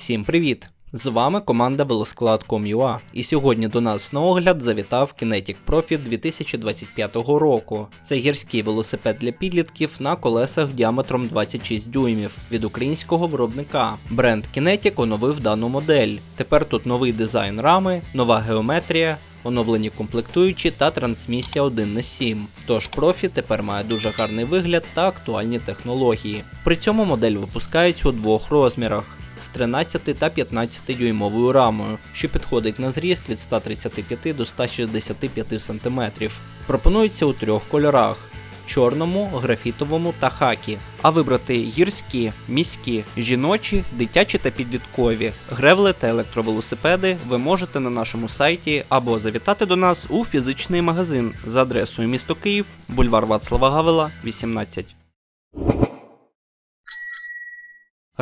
Всім привіт! З вами команда Велосклад.com.ua і сьогодні до нас на огляд завітав Kinetic Profit 2025 року. Це гірський велосипед для підлітків на колесах діаметром 26 дюймів від українського виробника. Бренд Kinetic оновив дану модель. Тепер тут новий дизайн рами, нова геометрія. Оновлені комплектуючі та трансмісія 1 на 7. Тож профі тепер має дуже гарний вигляд та актуальні технології. При цьому модель випускається у двох розмірах з 13 та 15 дюймовою рамою, що підходить на зріст від 135 до 165 см. Пропонується у трьох кольорах. Чорному, графітовому та хакі, а вибрати гірські, міські, жіночі, дитячі та підліткові, гревли та електровелосипеди ви можете на нашому сайті або завітати до нас у фізичний магазин за адресою місто Київ, бульвар Вацлава Гавела, 18.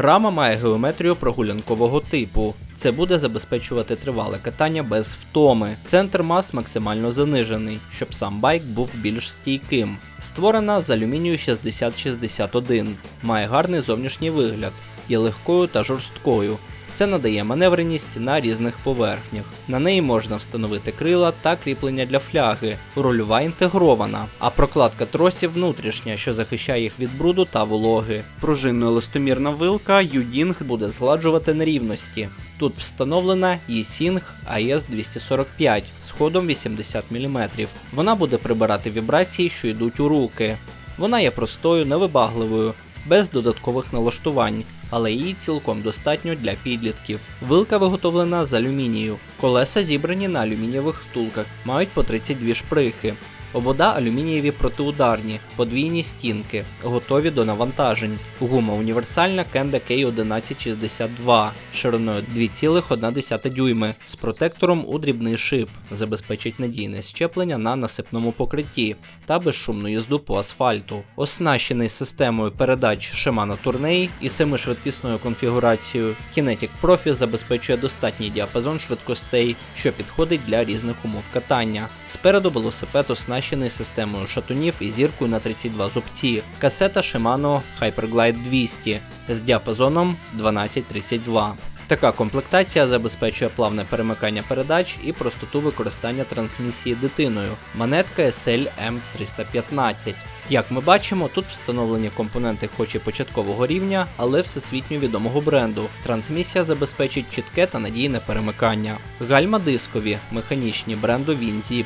Рама має геометрію прогулянкового типу. Це буде забезпечувати тривале катання без втоми. Центр мас максимально занижений, щоб сам байк був більш стійким. Створена з алюмінію 6061, має гарний зовнішній вигляд, є легкою та жорсткою. Це надає маневреність на різних поверхнях. На неї можна встановити крила та кріплення для фляги. Рульова інтегрована, а прокладка тросів внутрішня, що захищає їх від бруду та вологи. Пружинно-еластомірна вилка Юдінг буде згладжувати нерівності. Тут встановлена E-Sync AES 245 з ходом 80 мм. Вона буде прибирати вібрації, що йдуть у руки. Вона є простою, невибагливою, без додаткових налаштувань, але її цілком достатньо для підлітків. Вилка виготовлена з алюмінію. Колеса зібрані на алюмінієвих втулках, мають по 32 шприхи. Обода алюмінієві протиударні, подвійні стінки, готові до навантажень. Гума універсальна Kenda K1162 шириною 2,1 дюйми з протектором у дрібний шип, забезпечить надійне щеплення на насипному покритті та безшумну їзду по асфальту. Оснащений системою передач Shimano Tourney і семишвидкісною конфігурацією, Kinetic Profi забезпечує достатній діапазон швидкостей, що підходить для різних умов катання. Спереду велосипед оснащений системою шатунів і зіркою на 32 зубці, касета Shimano Hyperglide 200 з діапазоном 1232. Така комплектація забезпечує плавне перемикання передач і простоту використання трансмісії дитиною. Монетка SL M315. Як ми бачимо, тут встановлені компоненти хоч і початкового рівня, але всесвітньо відомого бренду. Трансмісія забезпечить чітке та надійне перемикання. Гальма дискові, механічні бренду WinZip.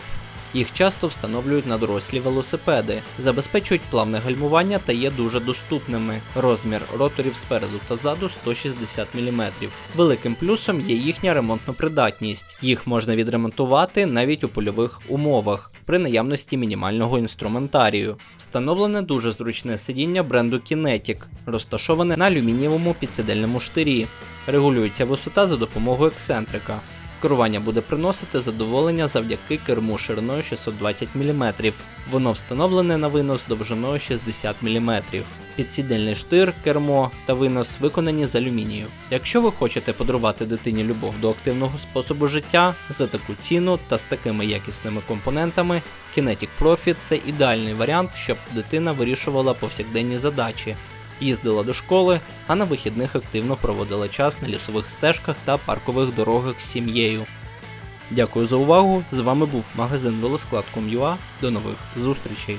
Їх часто встановлюють на дорослі велосипеди, забезпечують плавне гальмування та є дуже доступними. Розмір роторів спереду та ззаду 160 мм. Великим плюсом є їхня ремонтна придатність. Їх можна відремонтувати навіть у польових умовах при наявності мінімального інструментарію. Встановлене дуже зручне сидіння бренду Kinetic, розташоване на алюмінієвому підсидельному штирі. Регулюється висота за допомогою ексцентрика. Керування буде приносити задоволення завдяки керму шириною 620 мм. Воно встановлене на винос довжиною 60 мм. Підсідельний штир, кермо та винос виконані з алюмінію. Якщо ви хочете подарувати дитині любов до активного способу життя за таку ціну та з такими якісними компонентами, Kinetic Profit це ідеальний варіант, щоб дитина вирішувала повсякденні задачі їздила до школи, а на вихідних активно проводила час на лісових стежках та паркових дорогах з сім'єю. Дякую за увагу! З вами був магазин Велосклад.com.ua. До нових зустрічей!